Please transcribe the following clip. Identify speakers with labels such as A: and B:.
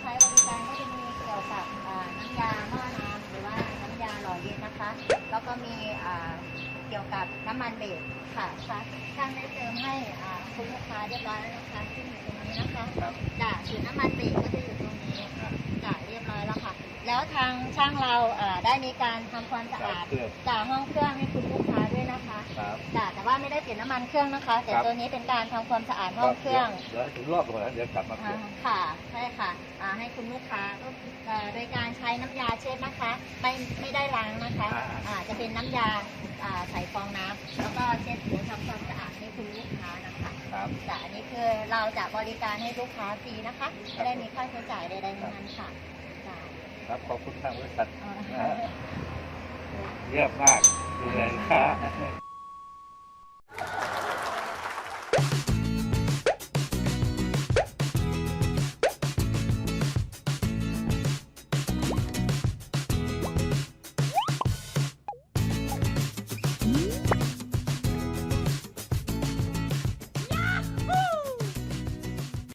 A: ใช้บริการก็จะมีเกี่ยวกับน้ำยาหม้อน้ำหรือว่าน้ำยาหล่อเย็นนะคะ แล้วก็มีเกี่ยวกับน้ำมันเบรกค่ะค่ะท่านได้เติมให้คุณลูกค้าเรียบร้อยแล้วนะคะที่อยู่ตรงนี้นะคะจากถือน้ำมันเบรกก็จะ แล้วค่ะแล้วทางช่างเราเอ่อได้มีการทำความสะอาดเ
B: ครื่อง
A: จากห้องเครื่องให้คุณลูกค้าด้วยนะคะ
B: ครับ
A: จ้ะแต่ว่าไม่ได้เปลี่ยนน้ำมันเครื่องนะคะ แต่ครับตัวนี้เป็นการทำความสะอาดห้องเครื่อง
B: เดี๋ยวถึงรอบก่อนนะเดี๋ยวกลับมาเปลี่อ่าย
A: น ค่ะใช่ค่ะอ่าให้คุณลูกค้าก็เอ่อโดยการใช้น้ำยาเช็ดนะคะไม่ไม่ได้ล้างนะคะอ่าจะเป็นน้ำยาอ่าใส่ฟองน้ำแล้วก็เช็ดถูทำความสะอาดให้คุณลูกค้านะคะ
B: ครับ
A: จ้ะอันนี้คือเราจะบริการให้ลูกค้าฟรีนะคะ ไม่ได้มีค่าใช้จ่ายใดๆทั้งนั้นค่ะจ้ะ
B: ครับขอบคุณทางบริษัทอ
A: ่านะฮะ
B: เยี่ยมมากดูแลลูกค้า